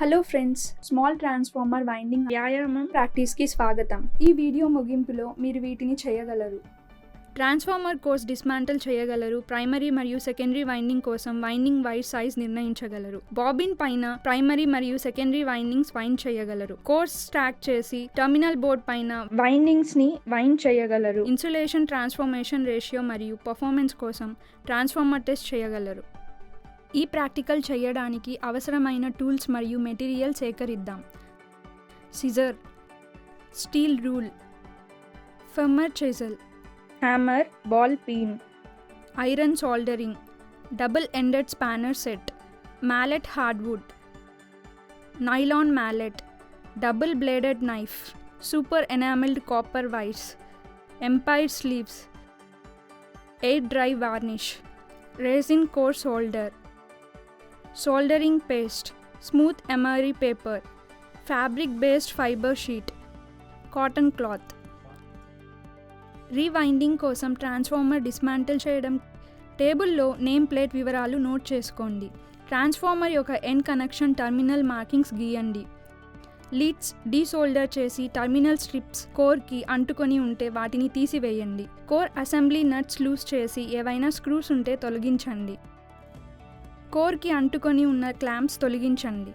Hello friends small transformer winding వ్యాయామం ప్రాక్టీస్కి స్వాగతం. ఈ వీడియో ముగింపులో మీరు వీటిని చేయగలరు. ట్రాన్స్ఫార్మర్ కోర్స్ డిస్మాంటల్ చేయగలరు ప్రైమరీ మరియు సెకండరీ వైండింగ్ కోసం వైండింగ్ వైర్ సైజ్ నిర్ణయించగలరు. బాబిన్ పైన ప్రైమరీ మరియు సెకండరీ వైండింగ్స్ వైండ్ చేయగలరు. కోర్స్ స్టాక్ చేసి టర్మినల్ బోర్డ్ పైన వైండింగ్స్ని వైండ్ చేయగలరు. ఇన్సులేషన్ ట్రాన్స్ఫర్మేషన్ రేషియో మరియు పర్ఫార్మెన్స్ కోసం ట్రాన్స్ఫార్మర్ టెస్ట్ చేయగలరు. ఈ ప్రాక్టికల్ చేయడానికి అవసరమైన టూల్స్ మరియు మెటీరియల్ సేకరిద్దాం scissor steel rule ఫెమ్మర్ chisel hammer ball peen iron soldering double ended spanner set mallet hardwood nylon mallet double bladed knife super enamelled copper wires empire sleeves air dry varnish resin course holder, soldering paste smooth emery paper fabric based fibre sheet cotton cloth rewinding కోసం transformer dismantle చేయడం టేబుల్లో name plate వివరాలు note చేసుకోండి. Transformer యొక్క end connection terminal markings గీయండి. Leads desolder చేసి terminal strips కోర్కి అంటుకొని ఉంటే వాటిని తీసివేయండి. కోర్ అసెంబ్లీ నట్స్ లూజ్ చేసి ఏవైనా స్క్రూస్ ఉంటే తొలగించండి. కోర్కి అంటుకొని ఉన్న క్లాంప్స్ తొలగించండి.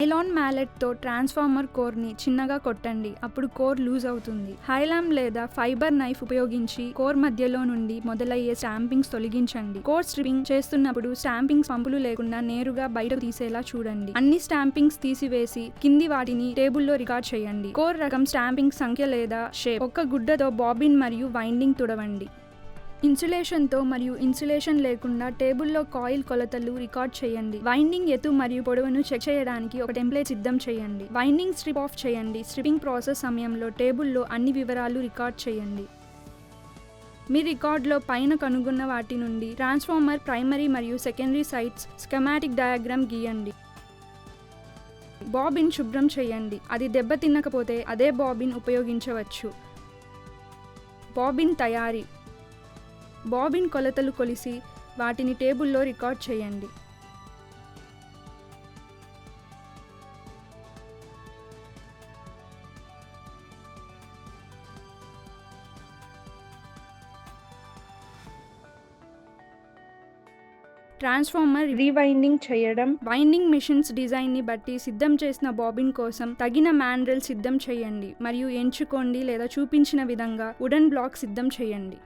నైలాన్ మ్యాలెట్తో ట్రాన్స్ఫార్మర్ కోర్ని చిన్నగా కొట్టండి అప్పుడు కోర్ లూజ్ అవుతుంది. హైలామ్ లేదా ఫైబర్ నైఫ్ ఉపయోగించి కోర్ మధ్యలో నుండి మొదలయ్యే స్టాంపింగ్స్ తొలగించండి. కోర్ స్ట్రిపింగ్ చేస్తున్నప్పుడు స్టాంపింగ్స్ పంపులు లేకుండా నేరుగా బయట తీసేలా చూడండి. అన్ని స్టాంపింగ్స్ తీసివేసి కింది వాటిని టేబుల్లో రికార్డ్ చేయండి. కోర్ రకం స్టాంపింగ్ సంఖ్య లేదా షేప్. ఒక గుడ్డతో బాబిన్ మరియు వైండింగ్ తుడవండి. ఇన్సులేషన్తో మరియు ఇన్సులేషన్ లేకుండా టేబుల్లో కాయిల్ కొలతలు రికార్డ్ చేయండి. వైండింగ్ ఎత్తు మరియు పొడవును చెక్ చేయడానికి ఒక టెంప్లెట్ సిద్ధం చేయండి. వైండింగ్ స్ట్రిప్ ఆఫ్ చేయండి. స్ట్రిప్పింగ్ ప్రాసెస్ సమయంలో టేబుల్లో అన్ని వివరాలు రికార్డ్ చేయండి. మీ రికార్డులో పైన కనుగొన్న వాటి నుండి ట్రాన్స్ఫార్మర్ ప్రైమరీ మరియు సెకండరీ సైట్స్ స్కెమాటిక్ డయాగ్రామ్ గీయండి. బాబిన్ శుభ్రం చేయండి. అది దెబ్బతిన్నకపోతే అదే బాబిన్ ఉపయోగించవచ్చు. బాబిన్ తయారీ బాబిన్ కొలతలు కొలిసి వాటిని టేబుల్లో రికార్డ్ చేయండి. ట్రాన్స్ఫార్మర్ రీవైండింగ్ చేయడం. వైండింగ్ మిషన్స్ డిజైన్ని బట్టి సిద్ధం చేసిన బాబిన్ కోసం తగిన మ్యాండ్రెల్ సిద్ధం చేయండి. మరియు ఎంచుకోండి లేదా చూపించిన విధంగా వుడెన్ బ్లాక్ సిద్ధం చేయండి.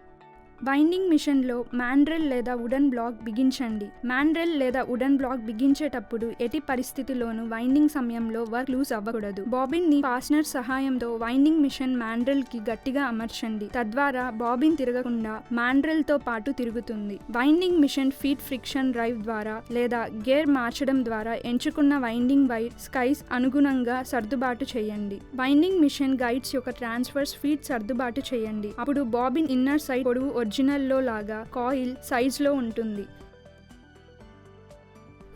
బైండింగ్ మిషన్లో మాండ్రెల్ లేదా వుడెన్ బ్లాక్ బిగించండి. మాండ్రెల్ లేదా వుడెన్ బ్లాక్ బిగించేటప్పుడు ఎటి పరిస్థితిలోనూ వైండింగ్ సమయంలో వర్క్ లూజ్ అవ్వకూడదు. బాబిన్ని ఫాస్నర్ సహాయంతో వైండింగ్ మిషన్ మ్యాండ్రెల్కి గట్టిగా అమర్చండి. తద్వారా బాబిన్ తిరగకుండా మ్యాండ్రెల్తో పాటు తిరుగుతుంది. Winding machine feed friction drive ద్వారా లేదా గేర్ మార్చడం ద్వారా ఎంచుకున్న వైండింగ్ వైర్ స్కైస్ అనుగుణంగా సర్దుబాటు చేయండి. వైండింగ్ మిషన్ గైడ్స్ యొక్క ట్రాన్స్ఫర్స్ ఫీట్ సర్దుబాటు చేయండి. అప్పుడు బాబిన్ ఇన్నర్ సైడ్ పొడవు ఒరిజినల్లో లాగా కాయిల్ సైజ్లో ఉంటుంది.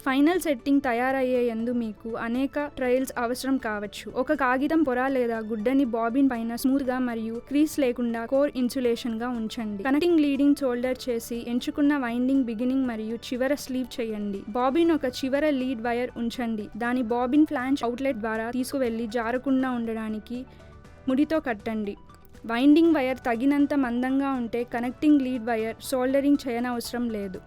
ఫైనల్ సెట్టింగ్ తయారయ్యేందు మీకు అనేక ట్రయల్స్ అవసరం కావచ్చు. ఒక కాగితం పొర లేదా గుడ్డని బాబిన్ పైన స్మూత్గా మరియు క్రీస్ లేకుండా కోర్ ఇన్సులేషన్గా ఉంచండి. కనెక్టింగ్ లీడింగ్ షోల్డర్ చేసి ఎంచుకున్న వైండింగ్ బిగినింగ్ మరియు చివర స్లీవ్ చేయండి. బాబిన్ ఒక చివర లీడ్ వైర్ ఉంచండి. దాని బాబిన్ ఫ్లాంచ్ అవుట్లెట్ ద్వారా తీసుకువెళ్ళి జారకుండా ఉండడానికి ముడితో కట్టండి. వైండింగ్ వైర్ తగినంత మందంగా ఉంటే కనెక్టింగ్ లీడ్ వైర్ సోల్డరింగ్ చేయనవసరం లేదు.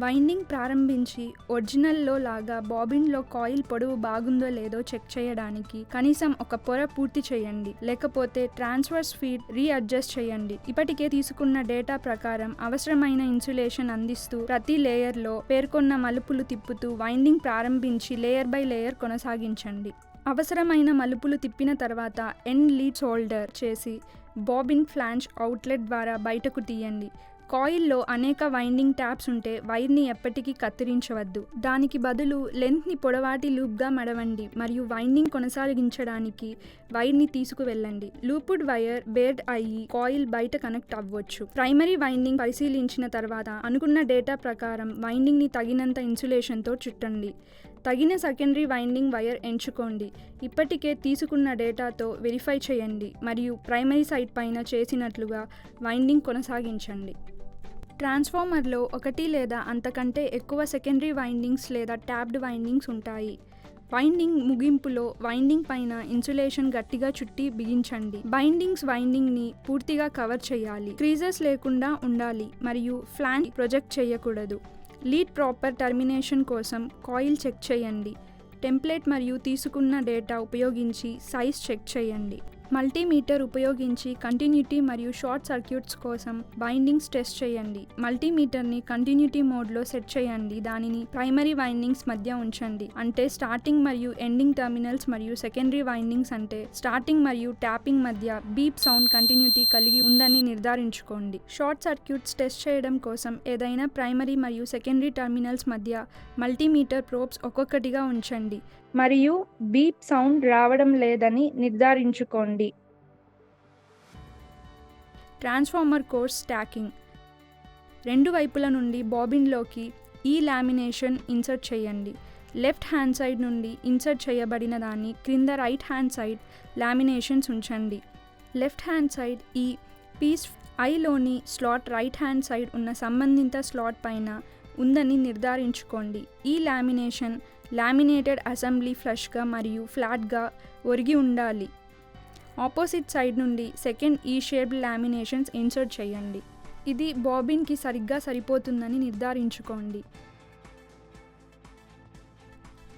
వైండింగ్ ప్రారంభించి ఒరిజినల్లో లాగా బాబిన్లో కాయిల్ పొడవు బాగుందో లేదో చెక్ చేయడానికి కనీసం ఒక పొర పూర్తి చేయండి. లేకపోతే ట్రాన్స్ఫర్ స్పీడ్ రీఅడ్జస్ట్ చేయండి. ఇప్పటికే తీసుకున్న డేటా ప్రకారం అవసరమైన ఇన్సులేషన్ అందిస్తూ ప్రతి లేయర్లో పేర్కొన్న మలుపులు తిప్పుతూ వైండింగ్ ప్రారంభించి లేయర్ బై లేయర్ కొనసాగించండి. అవసరమైన మలుపులు తిప్పిన తర్వాత ఎండ్ లీడ్ హోల్డర్ చేసి బాబిన్ ఫ్లాంచ్ అవుట్లెట్ ద్వారా బయటకు తీయండి. కాయిల్లో అనేక వైండింగ్ ట్యాప్స్ ఉంటే వైర్ని ఎప్పటికీ కత్తిరించవద్దు. దానికి బదులు లెంత్ని పొడవాటి లూప్గా మడవండి మరియు వైండింగ్ కొనసాగించడానికి వైర్ని తీసుకువెళ్ళండి. లూపుడ్ వైర్ బేర్డ్ అయ్యి కాయిల్ బయట కనెక్ట్ అవ్వచ్చు. ప్రైమరీ వైండింగ్ పరిశీలించిన తర్వాత అనుకున్న డేటా ప్రకారం వైండింగ్ని తగినంత ఇన్సులేషన్తో చుట్టండి. తగిన సెకండరీ వైండింగ్ వైర్ ఎంచుకోండి. ఇప్పటికే తీసుకున్న డేటాతో వెరిఫై చేయండి మరియు ప్రైమరీ సైట్ పైన చేసినట్లుగా వైండింగ్ కొనసాగించండి. ట్రాన్స్ఫార్మర్లో ఒకటి లేదా అంతకంటే ఎక్కువ సెకండరీ వైండింగ్స్ లేదా ట్యాప్డ్ వైండింగ్స్ ఉంటాయి. వైండింగ్ ముగింపులో వైండింగ్ పైన ఇన్సులేషన్ గట్టిగా చుట్టి బిగించండి. బైండింగ్స్ వైండింగ్ని పూర్తిగా కవర్ చేయాలి. క్రీజెస్ లేకుండా ఉండాలి మరియు ఫ్లాన్ ప్రొజెక్ట్ చేయకూడదు. లీడ్ ప్రాపర్ టర్మినేషన్ కోసం కాయిల్ చెక్ చేయండి. టెంప్లెట్ మరియు తీసుకున్న డేటా ఉపయోగించి సైజ్ చెక్ చేయండి. మల్టీమీటర్ ఉపయోగించి కంటిన్యూటీ మరియు షార్ట్ సర్క్యూట్స్ కోసం బైండింగ్స్ టెస్ట్ చేయండి. మల్టీమీటర్ని కంటిన్యూటీ మోడ్లో సెట్ చేయండి. దానిని ప్రైమరీ వైండింగ్స్ మధ్య ఉంచండి. అంటే స్టార్టింగ్ మరియు ఎండింగ్ టర్మినల్స్ మరియు సెకండరీ వైండింగ్స్ అంటే స్టార్టింగ్ మరియు ట్యాపింగ్ మధ్య బీప్ సౌండ్ కంటిన్యూటీ కలిగి ఉందని నిర్ధారించుకోండి. షార్ట్ సర్క్యూట్స్ టెస్ట్ చేయడం కోసం ఏదైనా ప్రైమరీ మరియు సెకండరీ టర్మినల్స్ మధ్య మల్టీమీటర్ ప్రోబ్స్ ఒక్కొక్కటిగా ఉంచండి. మరియు బీప్ సౌండ్ రావడం లేదని నిర్ధారించుకోండి. Transformer cores stacking. రెండు వైపుల నుండి బాబిన్లోకి ఈ లామినేషన్ ఇన్సర్ట్ చేయండి. లెఫ్ట్ హ్యాండ్ సైడ్ నుండి ఇన్సర్ట్ చేయబడిన దాన్ని క్రింద రైట్ హ్యాండ్ సైడ్ లామినేషన్స్ ఉంచండి. Left hand side E piece ఐలోని slot right hand side ఉన్న సంబంధిత స్లాట్ పైన ఉందని నిర్ధారించుకోండి. ఈ లామినేషన్ లామినేటెడ్ అసెంబ్లీ ఫ్లష్గా మరియు ఫ్లాట్గా ఒరిగి ఉండాలి. ఆపోజిట్ సైడ్ నుండి second E shaped laminations insert చేయండి. ఇది బాబిన్కి సరిగ్గా సరిపోతుందని నిర్ధారించుకోండి.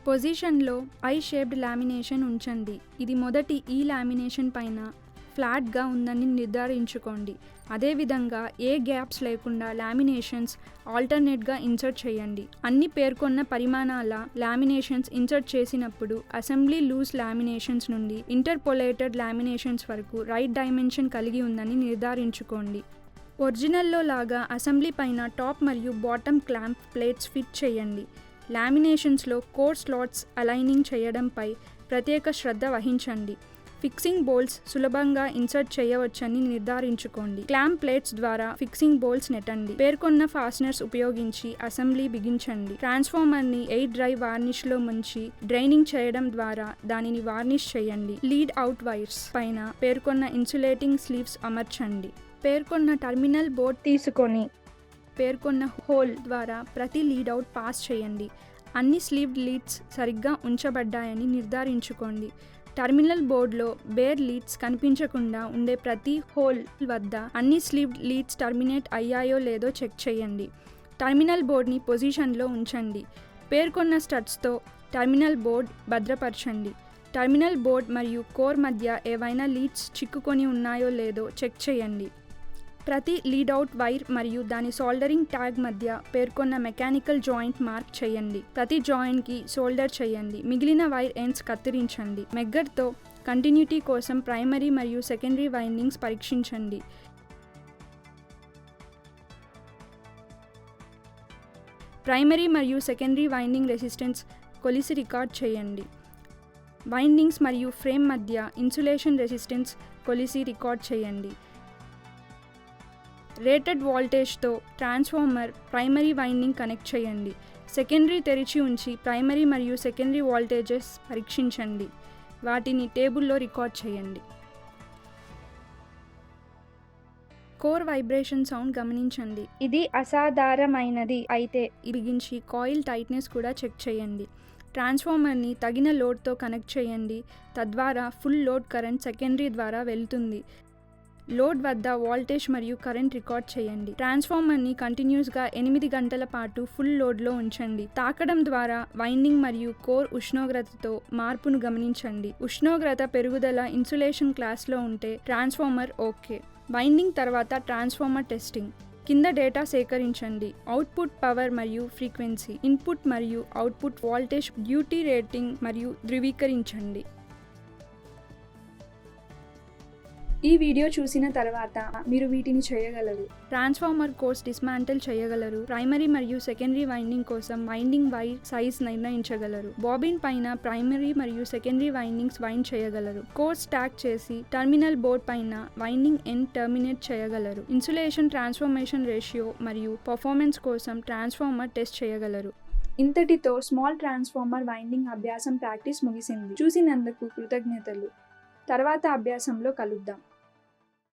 పొజిషన్లో ఐ షేప్డ్ లామినేషన్ ఉంచండి. ఇది మొదటి ఈ లామినేషన్ పైన ఫ్లాట్గా ఉందని నిర్ధారించుకోండి. అదేవిధంగా ఏ గ్యాప్స్ లేకుండా లామినేషన్స్ ఆల్టర్నేట్గా ఇన్సర్ట్ చేయండి. అన్ని పేర్కొన్న పరిమాణాల లామినేషన్స్ ఇన్సర్ట్ చేసినప్పుడు అసెంబ్లీ లూజ్ లామినేషన్స్ నుండి ఇంటర్పోలేటెడ్ లామినేషన్స్ వరకు రైట్ డైమెన్షన్ కలిగి ఉందని నిర్ధారించుకోండి. ఒరిజినల్లో లాగా అసెంబ్లీ పైన టాప్ మరియు బాటమ్ క్లాంప్ ప్లేట్స్ ఫిట్ చేయండి. లామినేషన్స్లో కోర్ స్లాట్స్ అలైనింగ్ చేయడంపై ప్రత్యేక శ్రద్ధ వహించండి. ఫిక్సింగ్ బోల్స్ సులభంగా ఇన్సర్ట్ చేయవచ్చని నిర్ధారించుకోండి. క్లాంప్ ప్లేట్స్ ద్వారా ఫిక్సింగ్ బోల్స్ నెట్టండి. పేర్కొన్న ఫాస్నర్స్ ఉపయోగించి అసెంబ్లీ బిగించండి. ట్రాన్స్ఫార్మర్ని ఎయిర్ డ్రై వార్నిష్లో ముంచి డ్రైనింగ్ చేయడం ద్వారా దానిని వార్నిష్ చేయండి. లీడ్ అవుట్ వైర్స్ పైన పేర్కొన్న ఇన్సులేటింగ్ స్లీవ్స్ అమర్చండి. పేర్కొన్న టర్మినల్ బోర్డ్ తీసుకొని పేర్కొన్న హోల్ ద్వారా ప్రతి లీడ్ అవుట్ పాస్ చేయండి. అన్ని స్లీవ్డ్ లీడ్స్ సరిగ్గా ఉంచబడ్డాయని నిర్ధారించుకోండి. టర్మినల్ బోర్డులో బేర్ లీడ్స్ కనిపించకుండా ఉండే ప్రతి హోల్ వద్ద అన్ని స్లీవ్డ్ లీడ్స్ టర్మినేట్ అయ్యాయో లేదో చెక్ చేయండి. టర్మినల్ బోర్డ్ని పొజిషన్లో ఉంచండి. పేర్కొన్న స్టడ్స్తో టర్మినల్ బోర్డ్ భద్రపరచండి. టర్మినల్ బోర్డ్ మరియు కోర్ మధ్య ఏవైనా లీడ్స్ చిక్కుకొని ఉన్నాయో లేదో చెక్ చేయండి. ప్రతి లీడౌట్ వైర్ మరియు దాని సోల్డరింగ్ ట్యాగ్ మధ్య పేర్కొన్న మెకానికల్ జాయింట్ మార్క్ చేయండి. ప్రతి జాయింట్కి సోల్డర్ చేయండి. మిగిలిన వైర్ ఎండ్స్ కత్తిరించండి. మెగ్గర్తో కంటిన్యూటీ కోసం ప్రైమరీ మరియు సెకండరీ వైండింగ్స్ పరీక్షించండి. ప్రైమరీ మరియు సెకండరీ వైండింగ్ రెసిస్టెన్స్ కొలిసి రికార్డ్ చేయండి. వైండింగ్స్ మరియు ఫ్రేమ్ మధ్య ఇన్సులేషన్ రెసిస్టెన్స్ కొలిసి రికార్డ్ చేయండి. రేటెడ్ వోల్టేజ్తో ట్రాన్స్ఫార్మర్ ప్రైమరీ వైండింగ్ కనెక్ట్ చేయండి. సెకండరీ తెరిచి ఉంచి ప్రైమరీ మరియు సెకండరీ వోల్టేజెస్ పరీక్షించండి. వాటిని టేబుల్లో రికార్డ్ చేయండి. కోర్ వైబ్రేషన్ సౌండ్ గమనించండి. ఇది అసాధారణమైనది. అయితే బిగించి కాయిల్ టైట్నెస్ కూడా చెక్ చేయండి. ట్రాన్స్ఫార్మర్ని తగిన లోడ్తో కనెక్ట్ చేయండి. తద్వారా ఫుల్ లోడ్ కరెంట్ సెకండరీ ద్వారా వెళ్తుంది. లోడ్ వద్ద వోల్టేజ్ మరియు కరెంట్ రికార్డ్ చేయండి. ట్రాన్స్ఫార్మర్ని కంటిన్యూస్గా ఎనిమిది గంటల పాటు ఫుల్ లోడ్లో ఉంచండి. తాకడం ద్వారా వైండింగ్ మరియు కోర్ ఉష్ణోగ్రతతో మార్పును గమనించండి. ఉష్ణోగ్రత పెరుగుదల ఇన్సులేషన్ క్లాస్లో ఉంటే ట్రాన్స్ఫార్మర్ ఓకే. వైండింగ్ తర్వాత ట్రాన్స్ఫార్మర్ టెస్టింగ్. కింద డేటా సేకరించండి. అవుట్పుట్ పవర్ మరియు ఫ్రీక్వెన్సీ. ఇన్పుట్ మరియు అవుట్పుట్ వోల్టేజ్ డ్యూటీ రేటింగ్ మరియు ధృవీకరించండి. ఈ వీడియో చూసిన తర్వాత మీరు వీటిని చేయగలరు. ట్రాన్స్ఫార్మర్ కోర్స్ డిస్మాంటిల్ చేయగలరు. ప్రైమరీ మరియు సెకండరీ వైండింగ్ కోసం వైండింగ్ వైర్ సైజ్ నిర్ణయించగలరు. బాబిన్ పైన ప్రైమరీ మరియు సెకండరీ వైండింగ్స్ వైండ్ చేయగలరు. కోర్స్ స్టాక్ చేసి టర్మినల్ బోర్డ్ పైన వైండింగ్ ఎండ్ టర్మినేట్ చేయగలరు. ఇన్సులేషన్ ట్రాన్స్ఫర్మేషన్ రేషియో మరియు పర్ఫార్మెన్స్ కోసం ట్రాన్స్ఫార్మర్ టెస్ట్ చేయగలరు. ఇంతటితో స్మాల్ ట్రాన్స్ఫార్మర్ వైండింగ్ అభ్యాసం ప్రాక్టీస్ ముగిసింది. చూసినందుకు కృతజ్ఞతలు. తర్వాత అభ్యాసంలో కలుద్దాం.